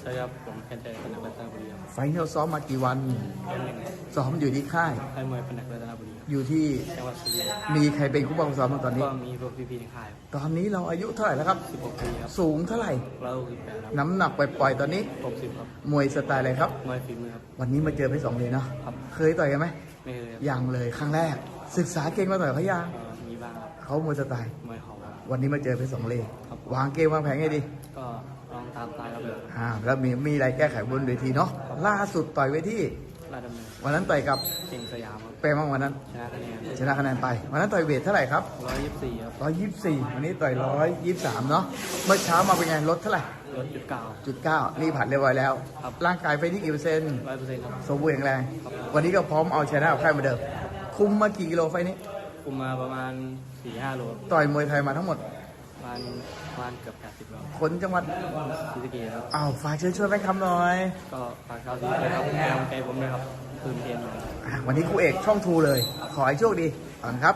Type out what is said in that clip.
สวัสดีครับผมแคนเตอร์พนักรัตนบุรีครับไฟล์นี้เราซ้อมมากี่วันเป็นหนึ่งซ้อมอยู่ที่ค่าย ค่ายมวยพนักรัตนบุรีครับอยู่ที่จังหวัดสุรินทร์มีใครเป็นคู่บังซ้อมบ้างตอนนี้ ก็มีพวกพี่ๆในค่ายตอนนี้เราอายุเท่าไหร่แล้วครับ16ปีครับสูงเท่าไหร่ร้อยหกสิบแปดครับน้ำหนักปล่อยๆตอนนี้60ครับมวยสไตล์อะไรครับ มวยฝีมือครับ วันนี้มาเจอไปสองเลยเนาะครับ เคยต่อยกันไหมไม่เคยครับยังเลยครั้งแรก ศึกษาเก่งมาต่อยเขายังก็มีบ้างครับเขามวยสไตล์ มวยเขาครับวันนี้มาเจอไปสองเลยครับ วางเกมวางแผนให้ดี ก็ ลองตามตายครับเลยอ่าแล้วมีมีอะไรแก้ไขบนเวทีเนาะล่าสุดต่อยไว้ที่ราชดำเนินวันนั้นต่อยกับเก่งสยามครับเปรมังวันนั้น ชนะคะแนนชนะคะแนนไป วันนั้นต่อยเวทเท่าไหร่ครับร้อยยี่สิบสี่ครับร้อยยี่สิบสี่วันนี้ต่อยร้อยยี่สิบสามเนาะเมื่อเช้ามาเป็นไงลดเท่าไหร่ลดจุดเก้า จุดเก้านี่ผ่านเรียบร้อยแล้ว ครับ ร่างกายไปที่กี่เปอร์เซ็นต์ร้อยเปอร์เซ็นต์ครับ สมบูรณ์แข็งแรง วันนี้ก็พร้อมเอาชนะกับค่ายเหมาเดิม คุมมากี่กิโลไฟล์นี้ คุมมาประมาณสี่ห้าโลครับต่อยมวยไทยมาทั้งหมดประมา ณประมาณเกือบแปดสิบโลคนจังหวัดศรีสะเกษครับอ้าวฝากเชิญชวนแม่คำหน่อยก็ฝากชาวศรีสะเกษครับให้กำลังใจผมด้วยครับคืนเทียนมา อะวันนี้ครูเอกช่องทูเลย ขอให้โชคดีขอบคุณครับ